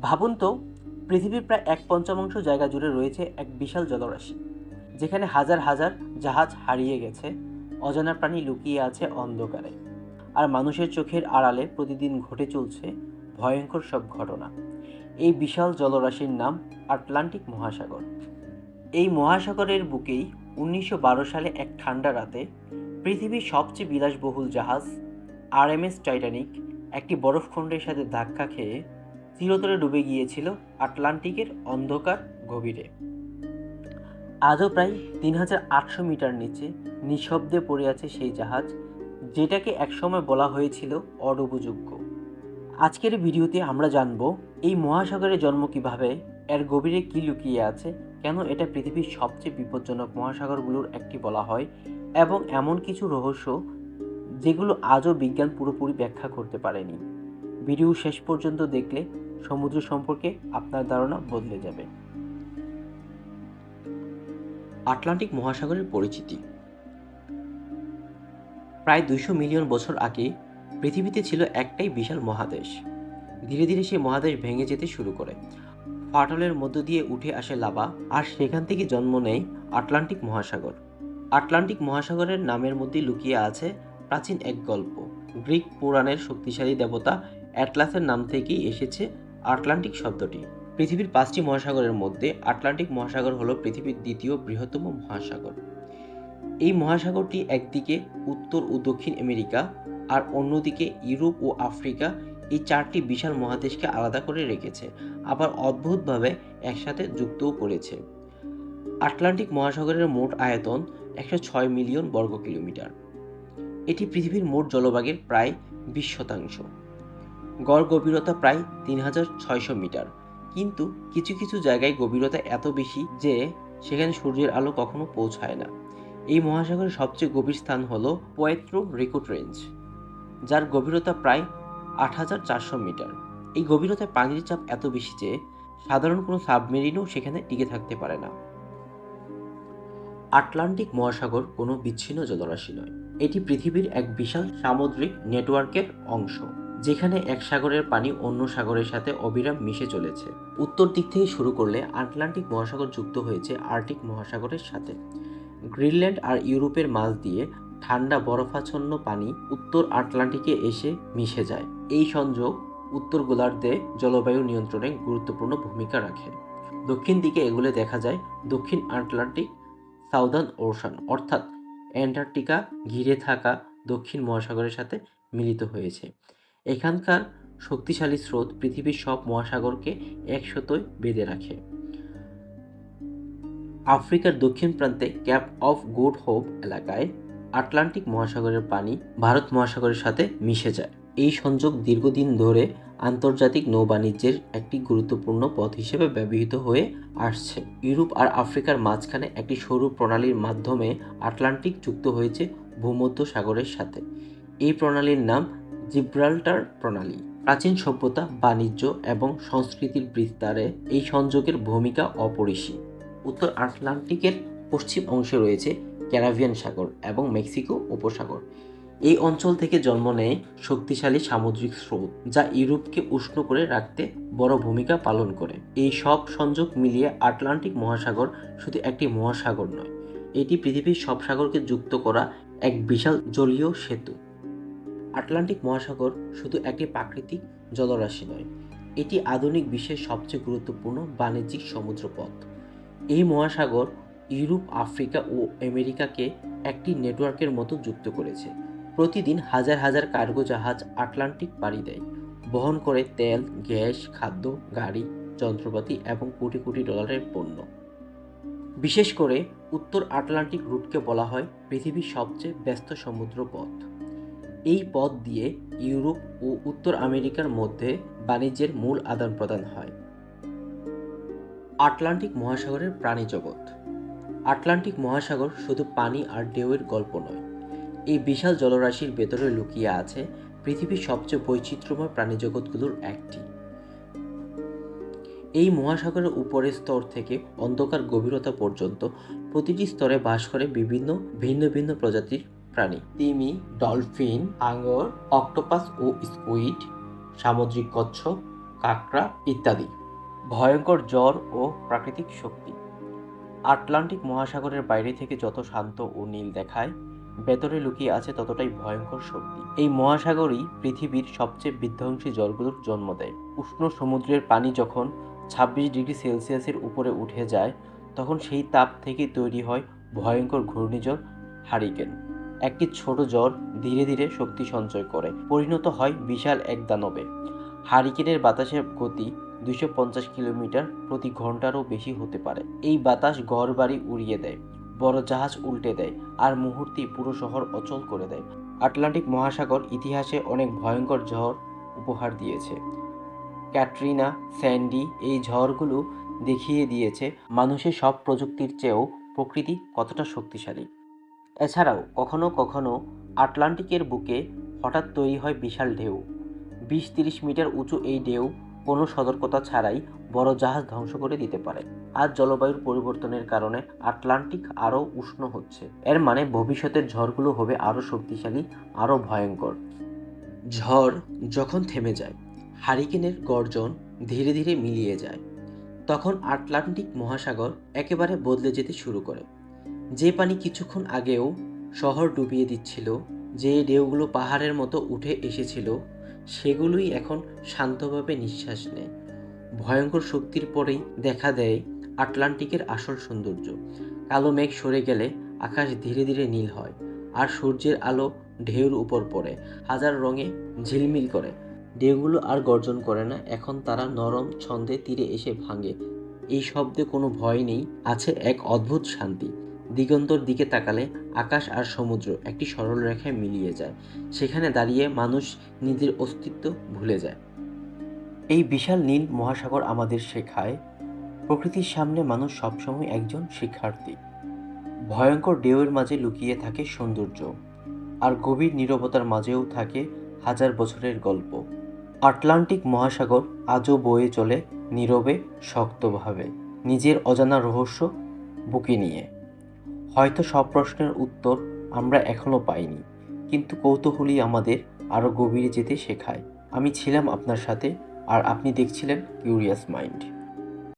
ভাবুন তো, পৃথিবীর প্রায় এক পঞ্চমাংশ জায়গা জুড়ে রয়েছে এক বিশাল জলরাশি, যেখানে হাজার হাজার জাহাজ হারিয়ে গেছে, অজানা প্রাণী লুকিয়ে আছে অন্ধকারে। আর মানুষের চোখের আড়ালে প্রতিদিন ঘটে চলছে ভয়ঙ্কর সব ঘটনা। এই বিশাল জলরাশির নাম আটলান্টিক মহাসাগর। এই মহাসাগরের বুকেই উনিশশো বারো সালে এক ঠান্ডা রাতে পৃথিবীর সবচেয়ে বিলাসবহুল জাহাজ আর আরএমএস টাইটানিক একটি বরফখণ্ডের সাথে ধাক্কা খেয়ে চিরতরে ডুবে গিয়েছিল আটলান্টিকের অন্ধকার গভীরে। আজও প্রায় তিন হাজার আটশো মিটার নিচে নিঃশব্দে পড়ে আছে সেই জাহাজ, যেটাকে একসময় বলা হয়েছিল অডুবযোগ্য আজকের ভিডিওতে আমরা জানব, এই মহাসাগরের জন্ম কীভাবে, এর গভীরে কী লুকিয়ে আছে, কেন এটা পৃথিবীর সবচেয়ে বিপজ্জনক মহাসাগরগুলোর একটি বলা হয়, এবং এমন কিছু রহস্য যেগুলো আজও বিজ্ঞান পুরোপুরি ব্যাখ্যা করতে পারেনি। ভিডিও শেষ পর্যন্ত দেখলে সমুদ্র সম্পর্কে আপনার ধারণা বদলে যাবে। আটলান্টিক মহাসাগরের পরিচিতি। প্রায় দুইশো মিলিয়ন বছর আগে পৃথিবীতে ছিল একটাই বিশাল মহাদেশ। ধীরে ধীরে সেই মহাদেশ ভেঙে যেতে শুরু করে। ফাটলের মধ্য দিয়ে উঠে আসে লাভা আর সেখান থেকে জন্ম নেয় আটলান্টিক মহাসাগর। আটলান্টিক মহাসাগরের নামের মধ্যে লুকিয়ে আছে প্রাচীন এক গল্প, গ্রিক পুরাণের শক্তিশালী দেবতা অ্যাটলাসের নাম থেকেই এসেছে আটলান্টিক শব্দটি। পৃথিবীর পাঁচটি মহাসাগরের মধ্যে আটলান্টিক মহাসাগর হলো পৃথিবীর দ্বিতীয় বৃহত্তম মহাসাগর। এই মহাসাগরটি একদিকে উত্তর ও দক্ষিণ আমেরিকা আর অন্যদিকে ইউরোপ ও আফ্রিকা এই চারটি বিশাল মহাদেশকে আলাদা করে রেখেছে, আবার অদ্ভুতভাবে একসাথে যুক্তও করেছে। আটলান্টিক মহাসাগরের মোট আয়তন একশো ছয় মিলিয়ন বর্গ কিলোমিটার। এটি পৃথিবীর মোট জলভাগের প্রায় বিশ শতাংশ। গড় গভীরতা প্রায় তিন হাজার ছয়শো মিটার। কিন্তু কিছু কিছু জায়গায় গভীরতা এত বেশি যে সেখানে সূর্যের আলো কখনো পৌঁছায় না। এই মহাসাগরের সবচেয়ে গভীর স্থান হল পোয়েত্রো রেকোট রেঞ্জ, যার গভীরতা প্রায় আট হাজার চারশো মিটার। এই গভীরতায় পানির চাপ এত বেশি যে সাধারণ কোনো সাবমেরিনও সেখানে টিকে থাকতে পারে না। আটলান্টিক মহাসাগর কোনো বিচ্ছিন্ন জলরাশি নয়। এটি পৃথিবীর এক বিশাল সামুদ্রিক নেটওয়ার্কের অংশ। যেখানে এক সাগরের পানি অন্য সাগরের সাথে অবিরাম মিশে চলেছে। উত্তর দিক থেকে শুরু করলে আটলান্টিক মহাসাগর যুক্ত হয়েছে আর্কটিক মহাসাগরের সাথে। গ্রিনল্যান্ড আর ইউরোপের মাঝ দিয়ে ঠান্ডা, বরফাচ্ছন্ন পানি উত্তর আটলান্টিকে এসে মিশে যায়। এই সংযোগ উত্তর গোলার্ধে জলবায়ু নিয়ন্ত্রণে গুরুত্বপূর্ণ ভূমিকা রাখে। দক্ষিণ দিকে এগুলো দেখা যায় দক্ষিণ আটলান্টিক সাউদার্ন ওশান, অর্থাৎ অ্যান্টার্কটিকা ঘিরে থাকা দক্ষিণ মহাসাগরের সাথে মিলিত হয়েছে। এখানকার শক্তিশালী স্রোত পৃথিবীর সব মহাসাগরকে একশতই বেঁধে রাখে। আফ্রিকার দক্ষিণ প্রান্তে ক্যাপ অফ গুড হোপ এলাকায় আটলান্টিক মহাসাগরের পানি ভারত মহাসাগরের সাথে মিশে যায়। এই সংযোগ দীর্ঘদিন ধরে আন্তর্জাতিক নৌবাণিজ্যের একটি গুরুত্বপূর্ণ পথ হিসেবে ব্যবহৃত হয়ে আসছে। ইউরোপ আর আফ্রিকার মাঝখানে একটি সরু প্রণালীর মাধ্যমে আটলান্টিক যুক্ত হয়েছে ভূমধ্য সাগরের সাথে। এই প্রণালীর নাম জিব্রাল্টার প্রণালী। প্রাচীন সভ্যতা, বাণিজ্য এবং সংস্কৃতির বিস্তারে এই সংযোগের ভূমিকা অপরিসীম। উত্তর আটলান্টিকের পশ্চিম অংশে রয়েছে ক্যারাভিয়ান সাগর এবং মেক্সিকো উপসাগর। এই অঞ্চল থেকে জন্ম নেয় শক্তিশালী সামুদ্রিক স্রোত, যা ইউরোপকে উষ্ণ করে রাখতে বড় ভূমিকা পালন করে। এই সব সংযোগ মিলিয়ে আটলান্টিক মহাসাগর শুধু একটি মহাসাগর নয়, এটি পৃথিবীর সব সাগরকে যুক্ত করা এক বিশাল জলীয় সেতু। আটলান্টিক মহাসাগর শুধু একটি প্রাকৃতিক জলরাশি নয়, এটি আধুনিক বিশ্বের সবচেয়ে গুরুত্বপূর্ণ বাণিজ্যিক সমুদ্রপথ। এই মহাসাগর ইউরোপ, আফ্রিকা ও আমেরিকাকে একটি নেটওয়ার্কের মতো যুক্ত করেছে। প্রতিদিন হাজার হাজার কার্গো জাহাজ আটলান্টিক পাড়ি দেয়। বহন করে তেল, গ্যাস, খাদ্য, গাড়ি, যন্ত্রপাতি এবং কোটি কোটি ডলারের পণ্য। বিশেষ করে উত্তর আটলান্টিক রুটকে বলা হয় পৃথিবীর সবচেয়ে ব্যস্ত সমুদ্র পথ এই পথ দিয়ে ইউরোপ ও উত্তর আমেরিকার মধ্যে বাণিজ্যের মূল আদান প্রদান হয়। আটলান্টিক মহাসাগরের প্রাণী জগৎ। আটলান্টিক মহাসাগর শুধু পানি আর ঢেউয়ের গল্প নয়, এই বিশাল জলরাশির ভেতরে লুকিয়ে আছে পৃথিবীর সবচেয়ে বৈচিত্র্যময় প্রাণীজগৎগুলোর একটি। এই মহাসাগরের উপরের স্তর থেকে অন্ধকার গভীরতা পর্যন্ত প্রতিটি স্তরে বাস করে বিভিন্ন ভিন্ন ভিন্ন প্রজাতির প্রাণী। তিমি, ডলফিন, আঙর, অক্টোপাস ও স্কুইড, সামুদ্রিক কচ্ছপ, কাঁকড়া ইত্যাদি। ভয়ঙ্কর জ্বর ও প্রাকৃতিক শক্তি। আটলান্টিক মহাসাগরের বাইরে থেকে যত শান্ত ও নীল দেখায়, ভেতরে লুকিয়ে আছে ততটাই ভয়ঙ্কর শক্তি। এই মহাসাগরই পৃথিবীর সবচেয়ে বিধ্বংসী জলগুলোর জন্ম দেয়। উষ্ণ সমুদ্রের পানি যখন ছাব্বিশ ডিগ্রি সেলসিয়াসের উপরে উঠে যায়, তখন সেই তাপ থেকে তৈরি হয় ভয়ঙ্কর ঘূর্ণিঝড় হারিকেন। একটি ছোট জ্বর ধীরে ধীরে শক্তি সঞ্চয় করে। পরিণত হয় বিশাল এক দানবে। হারিকেনের বাতাসের গতি দুইশো পঞ্চাশ কিলোমিটার প্রতি ঘন্টারও বেশি হতে পারে। এই বাতাস ঘরবাড়ি উড়িয়ে দেয়, বড় জাহাজ উল্টে দেয় আর মুহূর্তেই পুরো শহর অচল করে দেয়। আটলান্টিক মহাসাগর ইতিহাসে অনেক ভয়ঙ্কর ঝড় উপহার দিয়েছে। ক্যাটরিনা স্যান্ডি এই ঝড়গুলো দেখিয়ে দিয়েছে, মানুষের সব প্রযুক্তির চেয়েও প্রকৃতি কতটা শক্তিশালী। এছাড়াও কখনো কখনো আটলান্টিকের বুকে হঠাৎ তৈরি হয় বিশাল ঢেউ। বিশ তিরিশ মিটার উঁচু এই ঢেউ কোনো সতর্কতা ছাড়াই বড় জাহাজ ধ্বংস করে দিতে পারে। আজ জলবায়ুর পরিবর্তনের কারণে আটলান্টিক আরও উষ্ণ হচ্ছে। এর মানে ভবিষ্যতের ঝড়গুলো হবে আরও শক্তিশালী, আরও ভয়ঙ্কর। ঝড় যখন থেমে যায়, হারিকেনের গর্জন ধীরে ধীরে মিলিয়ে যায়। তখন আটলান্টিক মহাসাগর একেবারে বদলে যেতে শুরু করে। যে পানি কিছুক্ষণ আগেও শহর ডুবিয়ে দিচ্ছিল, যে ঢেউগুলো পাহাড়ের মতো উঠে এসেছিল, সেগুলোই এখন শান্তভাবে নিঃশ্বাস নেয়। ভয়ঙ্কর শক্তির পরেই দেখা দেয় আটলান্টিকের আসল সৌন্দর্য। কালো মেঘ সরে গেলে আকাশ ধীরে ধীরে নীল হয়, আর সূর্যের আলো ঢেউর উপর পড়ে, হাজার রঙে ঝিলমিল করে। ঢেউগুলো আর গর্জন করে না, এখন তারা নরম ছন্দে তীরে এসে ভাঙে। এই শব্দে কোনো ভয় নেই, আছে এক অদ্ভুত শান্তি। দিগন্তর দিকে তাকালে আকাশ আর সমুদ্র একটি সরল রেখায় মিলিয়ে যায়। সেখানে দাঁড়িয়ে মানুষ নিজের অস্তিত্ব ভুলে যায়। এই বিশাল নীল মহাসাগর আমাদের শেখায়, প্রকৃতির সামনে মানুষ সবসময় একজন শিক্ষার্থী। ভয়ঙ্কর ঢেউয়ের মাঝে লুকিয়ে থাকে সৌন্দর্য, আর গভীর নীরবতার মাঝেও থাকে হাজার বছরের গল্প। আটলান্টিক মহাসাগর আজও বয়ে চলে নীরবে, শক্তভাবে, নিজের অজানা রহস্য বুকে নিয়ে। হয়তো সব প্রশ্নের উত্তর আমরা এখনও পাইনি, কিন্তু কৌতূহলই আমাদের আরও গভীরে যেতে শেখায়। আমি ছিলাম আপনার সাথে, আর আপনি দেখছিলেন কিউরিয়াস মাইন্ড